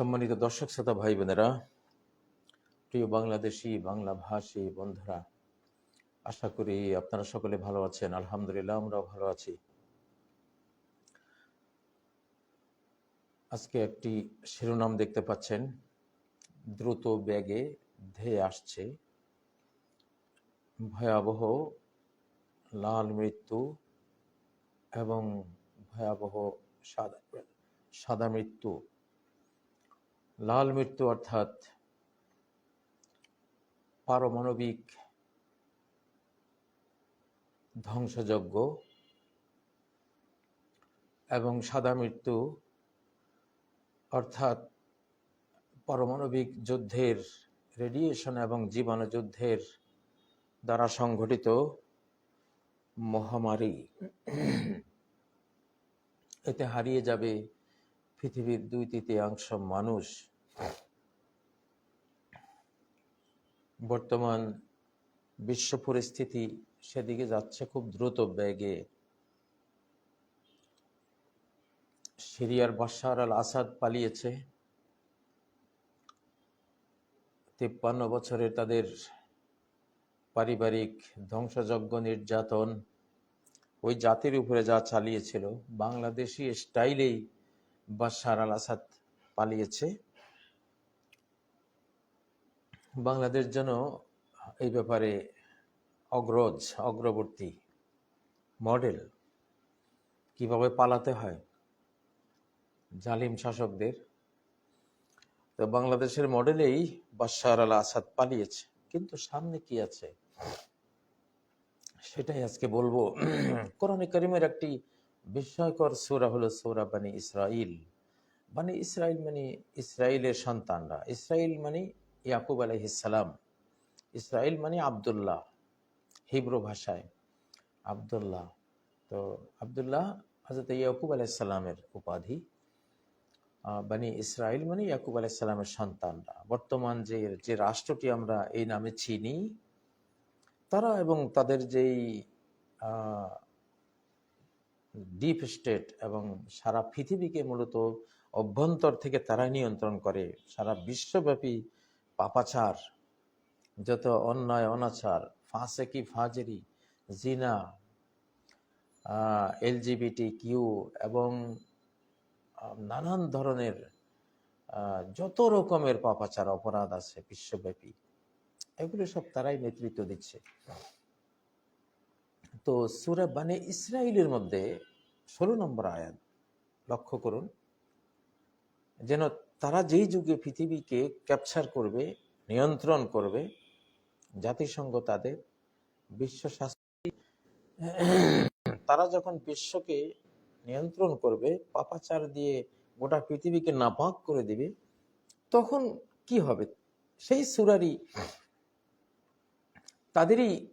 সম্মানিত দর্শক, শ্রোতা ভাই বোনেরা প্রিয় বাংলাদেশি বাংলা ভাষী বন্ধুরা, আশা করি আপনারা সকলে ভালো আছেন। আলহামদুলিল্লাহ, আমরাও ভালো আছি। আজকে একটি শিরোনাম দেখতে পাচ্ছেন। দ্রুত ব্যাগে ধেয়ে আসছে। ভয়াবহ লাল মৃত্যু এবং ভয়াবহ সাদা সাদা মৃত্যু। লাল মৃত্যু অর্থাৎ পারমাণবিক ধ্বংসযজ্ঞ এবং সাদা মৃত্যু অর্থাৎ পারমাণবিক যুদ্ধের রেডিয়েশন এবং জীবাণু যুদ্ধের দ্বারা সংঘটিত মহামারী। এতে হারিয়ে যাবে পৃথিবীর দুই তৃতীয়াংশ মানুষ। বর্তমান বিশ্ব পরিস্থিতি সেদিকে যাচ্ছে খুব দ্রুত বেগে। সিরিয়ার বাশার আল আসাদ পালিয়েছে। তিপ্পান্ন বছরের তাদের পারিবারিক ধ্বংসযজ্ঞ নির্যাতন ওই জাতির উপরে যা চালিয়েছিল, বাংলাদেশি স্টাইলেই বাশার আল আসাদ পালিয়েছে। বাংলাদেশ যেন এই ব্যাপারে অগ্রজ, অগ্রবর্তী মডেল কীভাবে পালাতে হয়, জালিম শাসকদের। তো বাংলাদেশের মডেলেই বাশার আল আসাদ পালিয়েছে, কিন্তু সামনে কি আছে? সেটাই আজকে বলব। কোরআন করিমের একটি বিস্ময়কর সূরা হলো সূরা বানি ইসরাইল মানে ইসরাইল মানে ইসরায়েলের সন্তানরা। ইসরাইল মানে ইয়াকুব আলাইহিসালাম ইসরায়েল মানে আবদুল্লাহ, হিব্রু ভাষায় আবদুল্লাহ। তো আবদুল্লাহ হজরত ইয়াকুব আলাইসাল্লামের উপাধি। বানি ইসরায়েল মানে ইয়াকুব আলাইসাল্লামের সন্তানরা। বর্তমান যে যে রাষ্ট্রটি আমরা এই নামে চিনি, তারা এবং তাদের যেই ডিপ স্টেট এবং সারা পৃথিবীকে মূলত অভ্যন্তর থেকে তারা নিয়ন্ত্রণ করে, সারা বিশ্বব্যাপী পাপাচার, যত অন্যায়, অনাচার, ফাঁসেকি, ফাজেরি, জিনা এলজিবিটি কিউ এবং নানান ধরনের যত রকমের পাপাচার, অপরাধ আছে বিশ্বব্যাপী, এগুলো সব তারাই নেতৃত্ব দিচ্ছে। তো সুরা বানে ইসরায়েলের মধ্যে ষোলো নম্বর আয়াত লক্ষ্য করুন। যেন তারা যেই যুগে পৃথিবীকে ক্যাপচার করবে, নিয়ন্ত্রণ করবে, জাতিসংঘ তাদের বিশ্ব স্বাস্থ্য তারা যখন বিশ্বকে নিয়ন্ত্রণ করবে, পাপাচার দিয়ে গোটা পৃথিবীকে নাপাক করে দিবে, তখন কি হবে? সেই সুরারি তাদেরই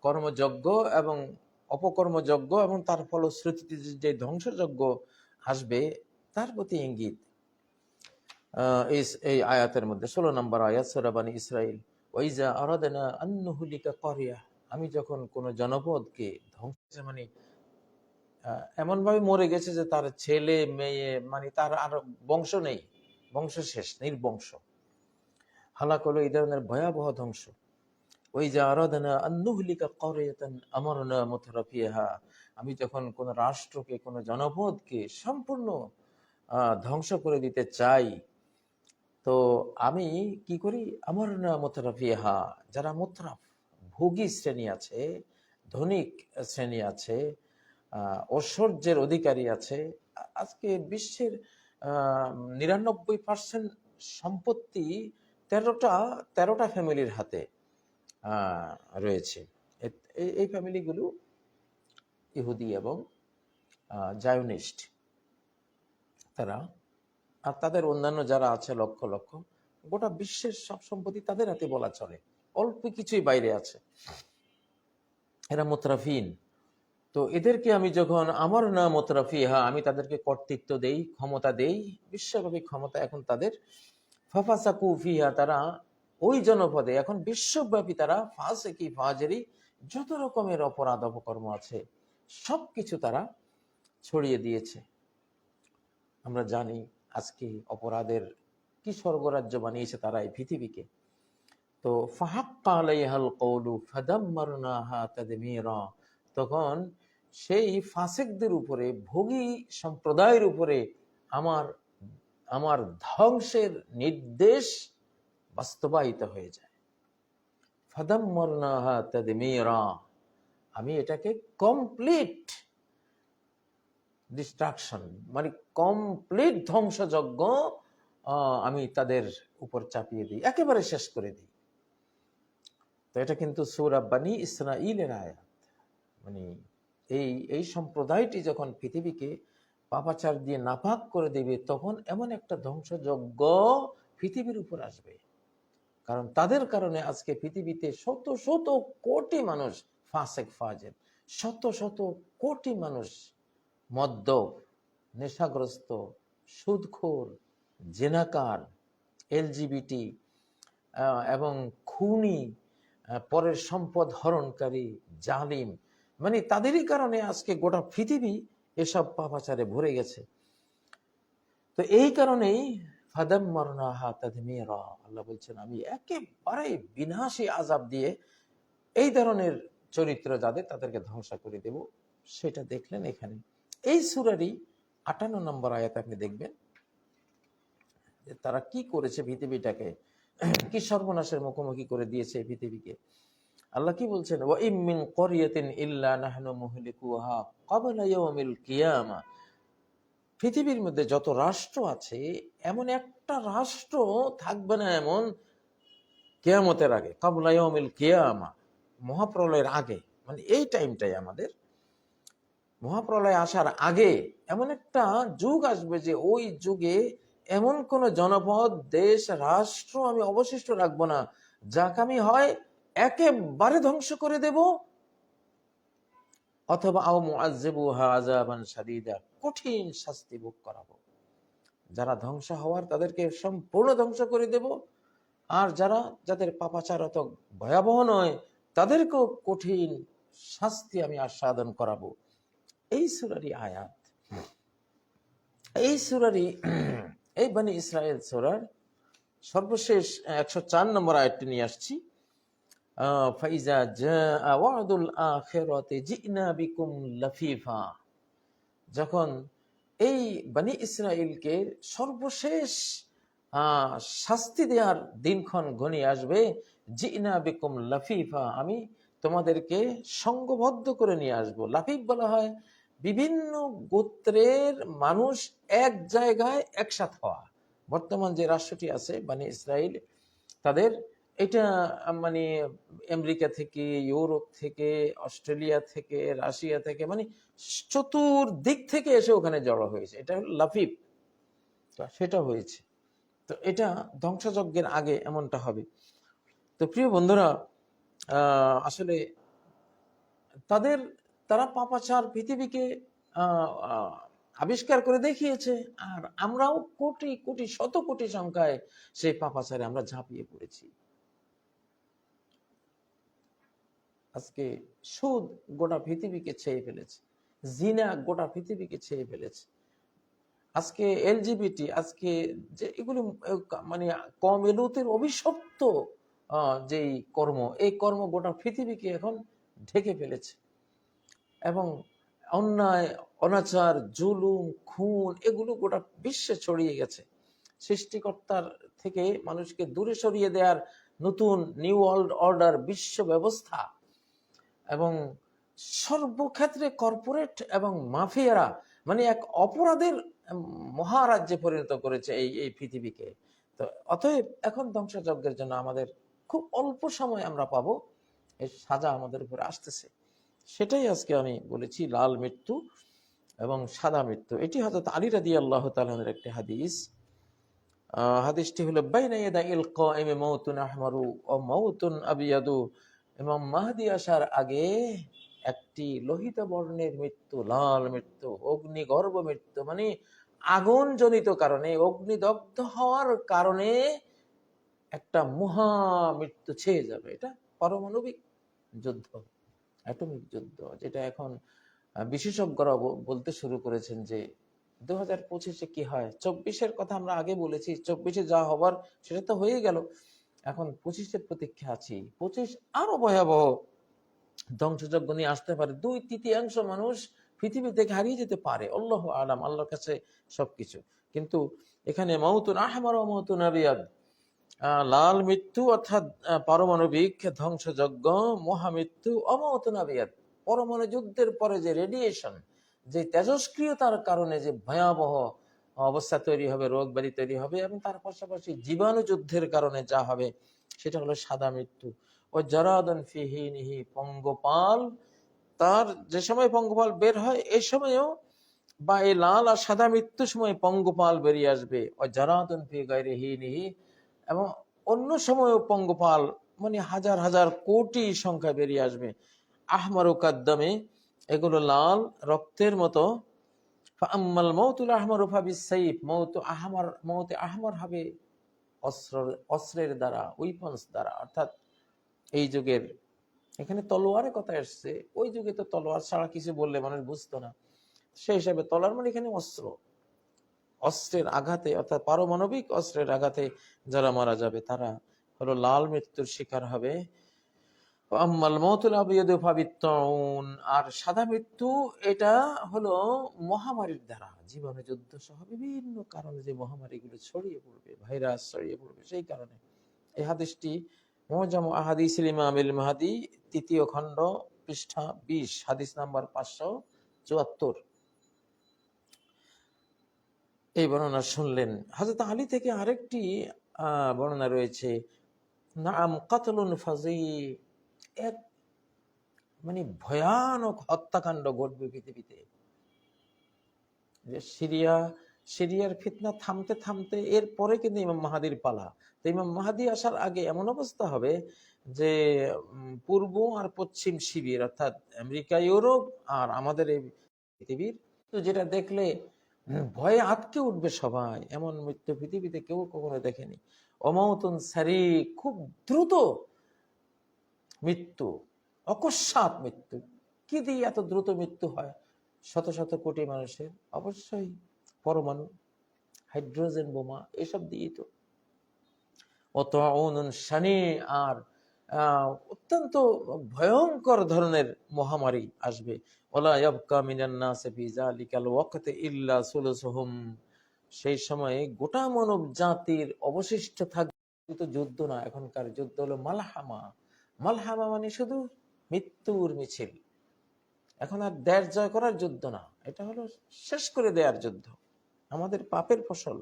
কর্মযজ্ঞ এবং অপকর্মযজ্ঞ এবং তার ফলশ্রুতিতে যে- ধ্বংসযজ্ঞ আসবে, তার প্রতি ইঙ্গিত। এই আয়াতের মধ্যে। ষোলো নম্বর আয়াত সোরাবানি ইসরাইল ওইজা আরাদানা আন্নুহুলিকা করিয়া। আমি যখন কোন জনপদকে ধ্বংস মানে এমনভাবে মরে গেছে যে তার ছেলে, মেয়ে মানে তার আর বংশ নেই। বংশ শেষ, নির্বংশ। হালাক হলো এই ধরনের ভয়াবহ ধ্বংস। ওই যে আরাধনা আন্নুহলিকা করিয়াতান আমরনা মুতরাফিহা আমি যখন কোন রাষ্ট্রকে, কোন জনপদকে সম্পূর্ণ ধ্বংস করে দিতে চাই তো আমি কি করি? আমার মোতরাফিহা যারা মোতরাফ, ভোগী শ্রেণি আছে, ধনিক শ্রেণি আছে ঐশ্বর্যের অধিকারী আছে, আজকে বিশ্বের নিরানব্বই পার্সেন্ট সম্পত্তি তেরোটা তেরোটা ফ্যামিলির হাতে রয়েছে। এই ফ্যামিলিগুলো ইহুদি এবং জায়নিস্ট, তারা আর তাদের অন্যান্য যারা আছে লক্ষ লক্ষ, গোটা বিশ্বের সব সম্পত্তি তাদের হাতে বলা চলে। অল্প কিছুই বাইরে আছে। এরা মোতরাফিন তো এদেরকে আমি যখন আমার না মোতরাফি হা আমি তাদেরকে কর্তৃত্ব দেই, ক্ষমতা দেই, বিশ্বব্যাপী ক্ষমতা এখন তাদের। ফাফাসাকু ফিহা, তারা ওই জনপদে, এখন বিশ্বব্যাপী তারা ফাসেকি, ফাজেরি, যত রকমের অপরাধ, অপকর্ম আছে সব কিছু তারা ছড়িয়ে দিয়েছে। আমরা জানি আজকে অপরাধের কি স্বর্গরাজ্য বানিয়েছে তারা এই পৃথিবীকে? তো তখন সেই ফাসেকদের উপরে, ভোগী সম্প্রদায়ের উপরে আমার আমার ধ্বংসের নির্দেশ বাস্তবায়িত হয়ে যায়। ফাদাম্মারনাহা তাদমীরা। আমি এটাকে কমপ্লিট ডিস্ট্রাকশন মানে কমপ্লিট ধ্বংসযজ্ঞ আমি তাদের উপর চাপিয়ে দিই, একেবারে শেষ করে দিই। তো এটা কিন্তু সৌরাব্বানি ইসরাইলের আয়াত। মানে এই এই সম্প্রদায়টি যখন পৃথিবীকে পাপাচার দিয়ে নাপাক করে দেবে, তখন এমন একটা ধ্বংসযজ্ঞ পৃথিবীর উপর আসবে। কারণ তাদের কারণে আজকে পৃথিবীতে শত শত কোটি মানুষ ফাসেক ফাজের শত শত কোটি মানুষ মদ্যপ নেশাগ্রস্ত, সুদখোর, জেনাকার, এলজিবিটি এবং খুনি পরের সম্পদ হরণকারী, জালিম। মানে তাদেরই কারণে আজকে গোটা পৃথিবী এসব পাপাচারে ভরে গেছে। তো এই কারণেই ফাদাম মরনাহা তাদমিরা, আল্লাহ বলছেন, আমি একেবারে বিনাশী আজাব দিয়ে এই ধরনের চরিত্র যাদের, তাদেরকে ধ্বংস করে দেব। সেটা দেখলেন এখানে। এই সুরারই আটান্ন নম্বর আয়াত আপনি দেখবেন তারা কি করেছে পৃথিবীটাকে, কি সর্বনাশের মুখোমুখি করে দিয়েছে এই পৃথিবীকে। আল্লাহ কি বলছেন? ওয়া ইম মিন ক্বরিয়াতিন ইল্লা নাহনু মুহলিকুহা ক্বাবলা ইয়াউমিল কিয়ামা। পৃথিবীর মধ্যে যত রাষ্ট্র আছে, এমন একটা রাষ্ট্র থাকবে না এমন কেয়ামতের আগে কাবলা ইয়াউমিল কিয়ামা, মহাপ্রলয়ের আগে। মানে এই টাইমটাই আমাদের মহাপ্রলয় আসার আগে এমন একটা যুগ আসবে যে ওই যুগে এমন কোন জনপদ, দেশ, রাষ্ট্র আমি অবশিষ্ট রাখব না। যাকে আমি হয় একেবারে ধ্বংস করে দেব। অথবা কঠিন শাস্তি ভোগ করাবো। যারা ধ্বংস হওয়ার তাদেরকে সম্পূর্ণ ধ্বংস করে দেব। আর যারা, যাদের পাপাচার অত ভয়াবহ নয়, তাদেরকেও কঠিন শাস্তি আমি আস্বাদন করাবো। এই সুরারি আয়াত, এই সুরারি এই বানি ইসরায়েল সুরার সর্বশেষ একশো চার নম্বর আয়াতটি নিয়ে আসছি। ফাইজা ওয়াদুল আখিরাতি জিনা বিকুম লাফিফা। যখন এই বানি ইসরায়েলকে সর্বশেষ শাস্তি দেওয়ার দিনক্ষণ ঘনিয়ে আসবে, জিনা বিকুম লাফিফা, আমি তোমাদেরকে সঙ্গবদ্ধ করে নিয়ে আসব। লাফিফ বলা হয় বিভিন্ন গোত্রের মানুষ এক জায়গায় একসাথ হওয়া। বর্তমান যে রাষ্ট্রটি আছে মানে ইসরায়েল তাদের এটা মানে আমেরিকা থেকে, ইউরোপ থেকে, অস্ট্রেলিয়া থেকে, রাশিয়া থেকে মানে চতুর্দিক থেকে এসে ওখানে জড়ো হয়েছে। এটা লাফিফ সেটা হয়েছে। তো এটা ধ্বংসযজ্ঞের আগে এমনটা হবে। তো প্রিয় বন্ধুরা আসলে তাদের তারা পাপাচার পৃথিবীকে আবিষ্কার করে দেখিয়েছে। আর আমরাও কোটি কোটি, শত কোটি সংখ্যায় সেই পাপাচারে আমরা ঝাঁপিয়ে পড়েছি। আজকে সুদ গোটা পৃথিবীকে ছেয়ে ফেলেছে। জিনা গোটা পৃথিবীকে ছেয়ে ফেলেছে। আজকে এলজিবিটি, আজকে যে এগুলি মানে কম এলুতের অভিশপ্ত যেই কর্ম, এই কর্ম গোটা পৃথিবীকে এখন ঢেকে ফেলেছে। এবং অন্যায়, অনাচার, জুলুম, খুন, এগুলো গোটা বিশ্বে ছড়িয়ে গেছে। সৃষ্টিকর্তার থেকে মানুষকে দূরে সরিয়ে দেওয়ার নতুন নিউ ওয়ার্ল্ড অর্ডার বিশ্ব ব্যবস্থা এবং সর্বক্ষেত্রে কর্পোরেট এবং মাফিয়ারা মানে এক অপরাধের মহারাজ্যে পরিণত করেছে এই এই পৃথিবীকে। তো অতএব এখন ধ্বংসযজ্ঞের জন্য আমাদের খুব অল্প সময় আমরা পাবো। এর সাজা আমাদের উপরে আসতেছে। সেটাই আজকে আমি বলেছি, লাল মৃত্যু এবং সাদা মৃত্যু। এটি হয়তো আলী রাদি আল্লাহ তালের একটি হাদিস। হাদিসটি হলো ইমাম মাহদি আসার আগে একটি লোহিত বর্ণের মৃত্যু, লাল মৃত্যু, অগ্নিগর্ভ মৃত্যু মানে আগুন জনিত কারণে, অগ্নিদগ্ধ হওয়ার কারণে একটা মহা মৃত্যু ছেয়ে যাবে। এটা পারমাণবিক যুদ্ধ। অ্যাটমিক যুদ্ধ যেটা এখন বিশেষজ্ঞরা বলতে শুরু করেছেন যে দু হাজার পঁচিশে কি হয়, চব্বিশের কথা আমরা আগে বলেছি, চব্বিশে যা হবার সেটা তো হয়ে গেল। এখন পঁচিশের প্রতীক্ষা আছি, পঁচিশ আরও ভয়াবহ ধ্বংসযজ্ঞ নিয়ে আসতে পারে, দুই তৃতীয়াংশ মানুষ পৃথিবী থেকে হারিয়ে যেতে পারে, আল্লাহ আলাম, আল্লাহর কাছে সবকিছু। কিন্তু এখানে মৌতুন আহমার ও মৌতুন আবিয়াদ লাল মৃত্যু অর্থাৎ পারমাণবিক ধ্বংসযজ্ঞ, মহামৃত্যু অমৌতুন আবিয়াদ পরমাণু যুদ্ধের পরে যে রেডিয়েশন যে তেজস্ক্রিয়তার কারণে যে ভয়াবহ অবস্থা তৈরি হবে, রোগ ব্যাধি তৈরি হবে, এবং তার পাশাপাশি জীবাণু যুদ্ধের কারণে যা হবে, সেটা হলো সাদা মৃত্যু। ও জরাদন ফিহিনিহি পঙ্গপাল, তার যে সময় পঙ্গপাল বের হয়, এ সময়ও বা এই লাল আর সাদা মৃত্যুর সময় পঙ্গপাল বেরিয়ে আসবে। ও জরাদন ফি গাইরে হিনিহি এবং অন্য সময়ও পঙ্গপাল মানে হাজার হাজার কোটি সংখ্যা বেরিয়ে আসবে। আহমার কাদ্দামে, এগুলো লাল রক্তের মতো। মৌতুল আহমর উফাবি সাইফ মৌত আহমার মৌতে আহমর হবে অস্ত্র অস্ত্রের দ্বারা, উইপন্স দ্বারা। অর্থাৎ এই যুগের, এখানে তলোয়ারের কথা এসছে। ওই যুগে তো তলোয়ার ছাড়া কিছু বললে মানুষ বুঝতো না। সেই হিসাবে তলোয়ার মানে এখানে অস্ত্র। অস্ত্রের আঘাতে, অর্থাৎ পারমাণবিক অস্ত্রের আঘাতে যারা মারা যাবে, তারা হলো লাল মৃত্যুর শিকার হবে। আর সাদা মৃত্যু, এটা হলো মহামারীর দ্বারা। জীবনে যুদ্ধ সহ বিভিন্ন কারণে যে মহামারীগুলো ছড়িয়ে পড়বে, ভাইরাস ছড়িয়ে পড়বে, সেই কারণে। এই হাদিসটি মোজাম আহাদিস ইমামিল মাহাদি, তৃতীয় খণ্ড, পৃষ্ঠা বিশ, হাদিস নাম্বার পাঁচশো চুয়াত্তর। এই বর্ণনা শুনলেন। হজরত আলী থেকে আরেকটি বর্ণনা রয়েছে। নাম কাতলুন ফাজি এক মানে ভয়ানক হত্যাকাণ্ড ঘটবে পৃথিবীতে। সিরিয়া, সিরিয়ার ফিতনা থামতে থামতে এরপরে কিন্তু ইমাম মাহাদির পালা। তো ইমাম মাহাদি আসার আগে এমন অবস্থা হবে যে পূর্ব আর পশ্চিম শিবির, অর্থাৎ আমেরিকা, ইউরোপ আর আমাদের এই পৃথিবীর। তো যেটা দেখলে ভয়ে আটকে উঠবে সবাই। এমন মৃত্যু পৃথিবীতে কেউ কখনো দেখেনি। অমৌতন সারি, খুব দ্রুত মৃত্যু, অকস্মাৎ মৃত্যু। কি দিয়ে এত দ্রুত মৃত্যু হয়? শত শত কোটি মানুষের, অবশ্যই পরমাণু, হাইড্রোজেন বোমা, এসব দিয়েই তো। অত শানি আর অত্যন্ত ভয়ঙ্কর ধরনের মহামারী আসবে। সেই সময়ে গোটা মানব জাতির অবশিষ্ট থাকবে তো যুদ্ধ না, এখনকার যুদ্ধ হলো মালহামা। মালহামা মানে শুধু মৃত্যুর মিছিল। এখন আর দেশ জয় করার যুদ্ধ না, এটা হলো শেষ করে দেওয়ার যুদ্ধ। আমাদের পাপের ফসল।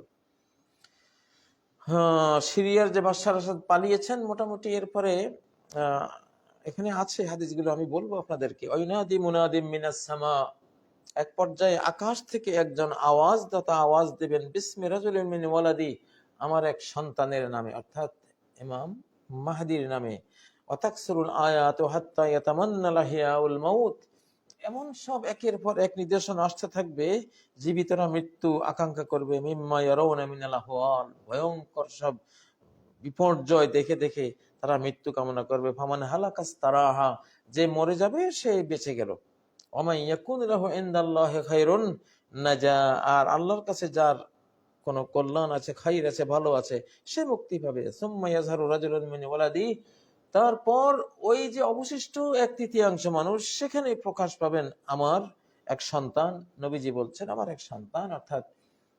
সিরিয়ার যে বাদশার আসাদ পালিয়েছেন মোটামুটি এরপরে এখানে আছে হাদিসগুলো, আমি বলব আপনাদেরকে। ঐনাদি মুনাদিম মিনাস সামা। এক পর্যায়ে আকাশ থেকে একজন আওয়াজ দাতা আওয়াজ দেবেন, বিসমি রাজুলিন ওয়ালাদি আমার এক সন্তানের নামে, অর্থাৎ ইমাম মাহাদির নামে। অতাকসরুল আয়াত হাত্তা ইয়াতামান্না লাহিয়াউল মাউত এমন সব একের পর এক নিদর্শন আসতে থাকবে, জীবিতরা মৃত্যু আকাঙ্ক্ষা করবে। ভয়ঙ্কর সব বিপর্যয় দেখে দেখে তারা মৃত্যু কামনা করবে। ফামান হালাকাস তারাহা যে মরে যাবে সে বেঁচে গেল। আর আল্লাহর কাছে যার কোনো কল্যাণ আছে, খাইর আছে, ভালো আছে, সে মুক্তি পাবে। সুম্মা ইয়াজহারু রাজুলুন মিন ওয়ালাদি তারপর ওই যে অবশিষ্ট এক তৃতীয়াংশ মানুষ সেখানে প্রকাশ পাবেন আমার এক সন্তান। নবীজি বলছেন, আমার এক সন্তান। অর্থাৎ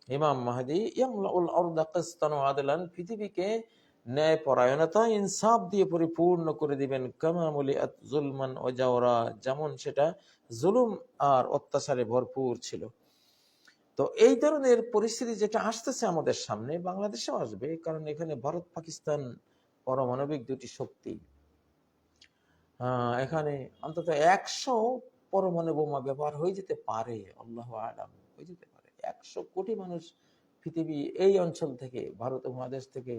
ইমাম মাহাদি আদলান। পৃথিবীকে ন্যায় পরায়ণতা ইনসাফ দিয়ে পরিপূর্ণ করে দিবেন। কামামুলি জুলমান ও জাওরা, যেমন সেটা জুলুম আর অত্যাচারে ভরপুর ছিল। তো এই ধরনের পরিস্থিতি যেটা আসতেছে আমাদের সামনে, বাংলাদেশেও আসবে, কারণ এখানে ভারত, পাকিস্তান পারমাণবিক দুটি শক্তি। এখানে অন্তত একশো পরমাণু বোমা ব্যবহার হয়ে যেতে পারে, আল্লাহ আলাম, হয়ে যেতে পারে। একশো কোটি মানুষ পৃথিবী এই অঞ্চল থেকে, ভারত মহাদেশ থেকে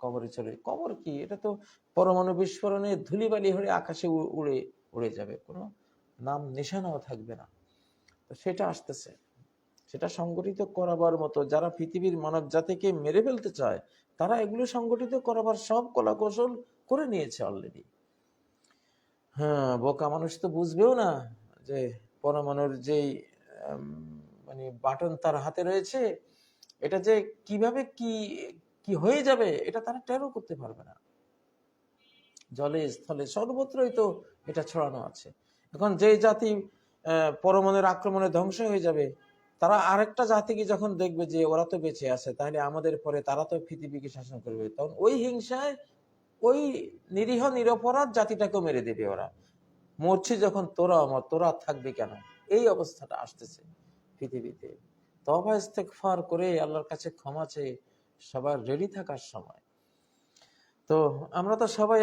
কবরে চলে। কবর কি? এটা তো পরমাণু বিস্ফোরণে ধুলিবালি হয়ে আকাশে উড়ে উড়ে যাবে। কোনো নাম নিশানাও থাকবে না। তো সেটা আসতেছে। সেটা সংগঠিত করাবার মতো যারা পৃথিবীর মানব জাতিকে মেরে ফেলতে চায়, তারা এগুলো সংগঠিত করাবার সব কলা কৌশল করে নিয়েছে অলরেডি হ্যাঁ বোকা মানুষ তো বুঝবেও না যে পরমাণুর যেই মানে বাটন তার হাতে রয়েছে, এটা যে কীভাবে কি কি হয়ে যাবে এটা তারা টেরও করতে পারবে না। জলে, স্থলে সর্বত্রই তো এটা ছড়ানো আছে। এখন যে জাতি পরমাণুর আক্রমণে ধ্বংস হয়ে যাবে তারা আরেকটা জাতিকে যখন দেখবে যে ওরা তো বেঁচে আছে, তাহলে আমাদের পরে তারা তো পৃথিবীকে শাসন করবে। তখন ওই হিংসায় ওই নিরীহ, নিরপরাধ জাতিটাকেও মেরে দেবে ওরা। মরছি যখন তোরা, আমার তোরা থাকবে কেন? এই অবস্থাটা আসতেছে পৃথিবীতে। তবা ইস্তেকফার করে আল্লাহর কাছে ক্ষমা চেয়ে সবার রেডি থাকার সময়। তো আমরা তো সবাই